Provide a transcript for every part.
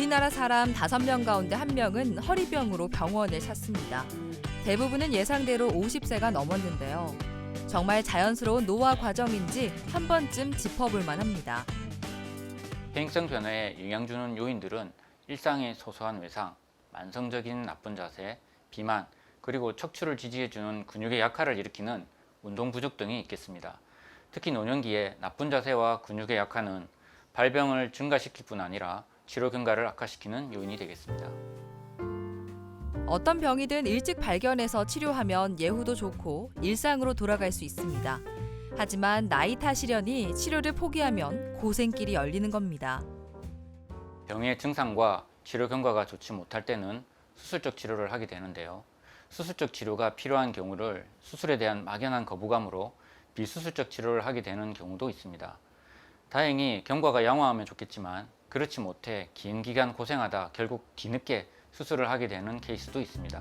우리나라 사람 5명 가운데 1명은 허리병으로 병원을 찾습니다. 대부분은 예상대로 50세가 넘었는데요. 정말 자연스러운 노화 과정인지 한 번쯤 짚어볼 만합니다. 행성 변화에 영향 주는 요인들은 일상의 소소한 외상, 만성적인 나쁜 자세, 비만, 그리고 척추를 지지해주는 근육의 약화를 일으키는 운동 부족 등이 있겠습니다. 특히 노년기에 나쁜 자세와 근육의 약화는 발병을 증가시킬 뿐 아니라 치료 경과를 악화시키는 요인이 되겠습니다. 어떤 병이든 일찍 발견해서 치료하면 예후도 좋고 일상으로 돌아갈 수 있습니다. 하지만 나이 탓이려니 치료를 포기하면 고생길이 열리는 겁니다. 병의 증상과 치료 경과가 좋지 못할 때는 수술적 치료를 하게 되는데요. 수술적 치료가 필요한 경우를 수술에 대한 막연한 거부감으로 비수술적 치료를 하게 되는 경우도 있습니다. 다행히 경과가 양호하면 좋겠지만 그렇지 못해 긴 기간 고생하다 결국 뒤늦게 수술을 하게 되는 케이스도 있습니다.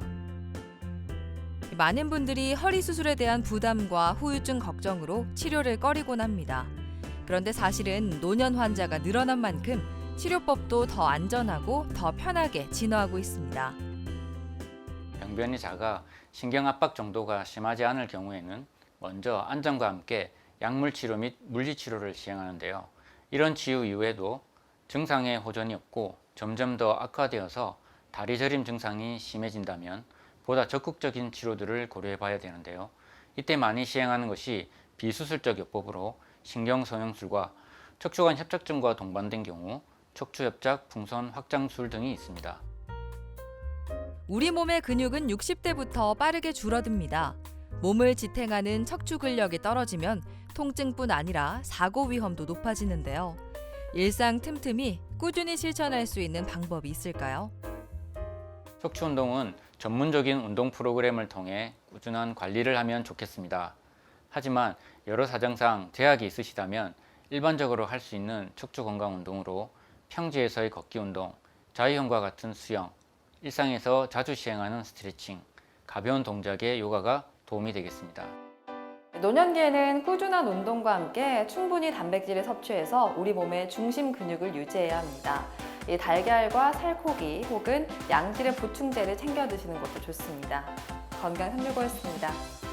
많은 분들이 허리 수술에 대한 부담과 후유증 걱정으로 치료를 꺼리곤 합니다. 그런데 사실은 노년 환자가 늘어난 만큼 치료법도 더 안전하고 더 편하게 진화하고 있습니다. 병변이 작아 신경 압박 정도가 심하지 않을 경우에는 먼저 안정과 함께 약물 치료 및 물리 치료를 시행하는데요. 이런 치유 이후에도 증상에 호전이 없고 점점 더 악화되어서 다리 저림 증상이 심해진다면 보다 적극적인 치료들을 고려해 봐야 되는데요. 이때 많이 시행하는 것이 비수술적 요법으로 신경성형술과 척추관 협착증과 동반된 경우 척추협착 풍선 확장술 등이 있습니다. 우리 몸의 근육은 60대부터 빠르게 줄어듭니다. 몸을 지탱하는 척추 근력이 떨어지면 통증뿐 아니라 사고 위험도 높아지는데요. 일상 틈틈이 꾸준히 실천할 수 있는 방법이 있을까요? 척추 운동은 전문적인 운동 프로그램을 통해 꾸준한 관리를 하면 좋겠습니다. 하지만 여러 사정상 제약이 있으시다면 일반적으로 할 수 있는 척추 건강 운동으로 평지에서의 걷기 운동, 자유형과 같은 수영, 일상에서 자주 시행하는 스트레칭, 가벼운 동작의 요가가 도움이 되겠습니다. 노년기에는 꾸준한 운동과 함께 충분히 단백질을 섭취해서 우리 몸의 중심 근육을 유지해야 합니다. 이 달걀과 살코기 혹은 양질의 보충제를 챙겨 드시는 것도 좋습니다. 건강 365였습니다.